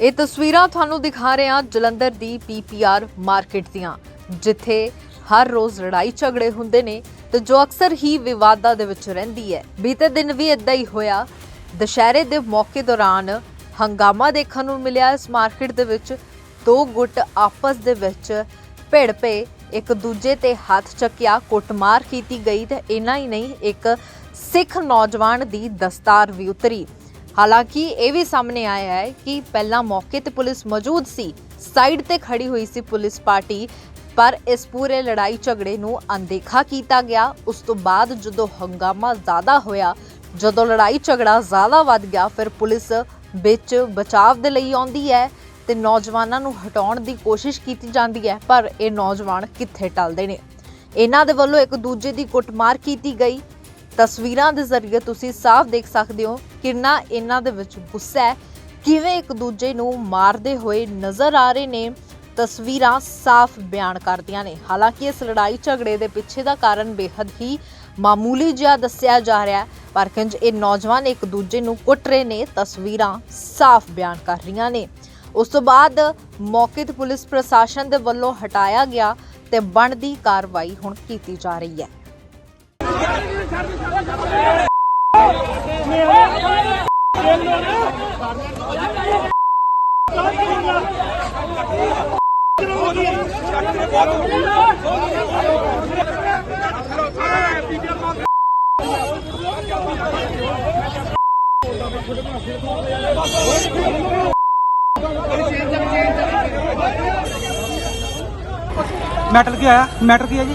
ਇਹ ਤਸਵੀਰਾਂ ਤੁਹਾਨੂੰ ਦਿਖਾ ਰਹੇ ਹਾਂ ਜਲੰਧਰ ਦੀ ਪੀਪੀਆਰ ਮਾਰਕੀਟ ਦੀਆਂ, ਜਿੱਥੇ ਹਰ ਰੋਜ਼ ਲੜਾਈ ਝਗੜੇ ਹੁੰਦੇ ਨੇ ਤੇ ਜੋ ਅਕਸਰ ਹੀ ਵਿਵਾਦਾਂ ਦੇ ਵਿੱਚ ਰਹਿੰਦੀ ਹੈ। ਬੀਤੇ ਦਿਨ ਵੀ ਇਦਾਂ ਹੀ ਹੋਇਆ। ਦੁਸ਼ਹਿਰੇ ਦੇ ਮੌਕੇ ਦੌਰਾਨ ਹੰਗਾਮਾ ਦੇਖਣ ਨੂੰ ਮਿਲਿਆ। ਇਸ ਮਾਰਕੀਟ ਦੇ ਵਿੱਚ ਦੋ ਗੁੱਟ ਆਪਸ ਦੇ ਵਿੱਚ ਭਿੜ ਪਏ। ਇੱਕ ਦੂਜੇ ਤੇ ਹੱਥ ਚੱਕਿਆ, ਕੁੱਟਮਾਰ ਕੀਤੀ ਗਈ ਤੇ ਇਨਾ ਹੀ ਨਹੀਂ, ਇੱਕ ਸਿੱਖ ਨੌਜਵਾਨ ਦੀ ਦਸਤਾਰ ਵੀ ਉਤਰੀ। ਹਾਲਾਂਕਿ ਇਹ ਵੀ ਸਾਹਮਣੇ ਆਇਆ ਹੈ ਕਿ ਪਹਿਲਾਂ ਮੌਕੇ ਤੇ ਪੁਲਿਸ ਮੌਜੂਦ ਸੀ, ਸਾਈਡ ਤੇ ਖੜੀ ਹੋਈ ਸੀ ਪੁਲਿਸ ਪਾਰਟੀ, ਪਰ ਇਸ ਪੂਰੇ ਲੜਾਈ ਝਗੜੇ ਨੂੰ ਅਣਦੇਖਾ ਕੀਤਾ ਗਿਆ। ਉਸ ਤੋਂ ਬਾਅਦ ਜਦੋਂ ਹੰਗਾਮਾ ਜ਼ਿਆਦਾ ਹੋਇਆ, ਜਦੋਂ ਲੜਾਈ ਝਗੜਾ ਜ਼ਿਆਦਾ ਵੱਧ ਗਿਆ, ਫਿਰ ਪੁਲਿਸ ਵਿੱਚ ਬਚਾਵ ਦੇ ਲਈ ਆਉਂਦੀ ਹੈ ਤੇ ਨੌਜਵਾਨਾਂ ਨੂੰ ਹਟਾਉਣ ਦੀ ਕੋਸ਼ਿਸ਼ ਕੀਤੀ ਜਾਂਦੀ ਹੈ, ਪਰ ਇਹ ਨੌਜਵਾਨ ਕਿੱਥੇ ਟਲਦੇ ਨੇ? ਇਹਨਾਂ ਦੇ ਵੱਲੋਂ ਇੱਕ ਦੂਜੇ ਦੀ ਕੁੱਟਮਾਰ ਕੀਤੀ ਗਈ। ਤਸਵੀਰਾਂ ਦੇ ਜ਼ਰੀਏ ਤੁਸੀਂ ਸਾਫ਼ ਦੇਖ ਸਕਦੇ ਹੋ ਕਿੰਨਾ ਇਹਨਾਂ ਦੇ ਵਿੱਚ ਗੁੱਸਾ ਹੈ, ਕਿਵੇਂ ਇੱਕ ਦੂਜੇ ਨੂੰ ਮਾਰਦੇ ਹੋਏ ਨਜ਼ਰ ਆ ਰਹੇ ਨੇ। ਤਸਵੀਰਾਂ ਸਾਫ਼ ਬਿਆਨ ਕਰਦੀਆਂ ਨੇ। ਹਾਲਾਂਕਿ ਇਸ ਲੜਾਈ ਝਗੜੇ ਦੇ ਪਿੱਛੇ ਦਾ ਕਾਰਨ ਬੇहद ਹੀ ਮਾਮੂਲੀ ਜਿਹਾ ਦੱਸਿਆ ਜਾ ਰਿਹਾ ਹੈ, ਪਰ ਕਿੰਜ ਇਹ ਨੌਜਵਾਨ ਇੱਕ ਦੂਜੇ ਨੂੰ ਕੁੱਟ ਰਹੇ ਨੇ, ਤਸਵੀਰਾਂ ਸਾਫ਼ ਬਿਆਨ ਕਰ ਰਹੀਆਂ ਨੇ। ਉਸ ਤੋਂ ਬਾਅਦ ਮੌਕੇ ਤੇ ਪੁਲਿਸ ਪ੍ਰਸ਼ਾਸਨ ਦੇ ਵੱਲੋਂ ਹਟਾਇਆ ਗਿਆ ਤੇ ਬਣਦੀ ਕਾਰਵਾਈ ਹੁਣ ਕੀਤੀ ਜਾ ਰਹੀ ਹੈ। ਮੈਟਰ ਕੀ ਆਇਆ? ਮੈਟਰ ਕੀ ਹੈ ਜੀ?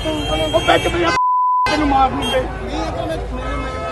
ਉਹ ਵਿੱਚ ਤੈਨੂੰ ਮਾਰ ਦਿੰਦੇ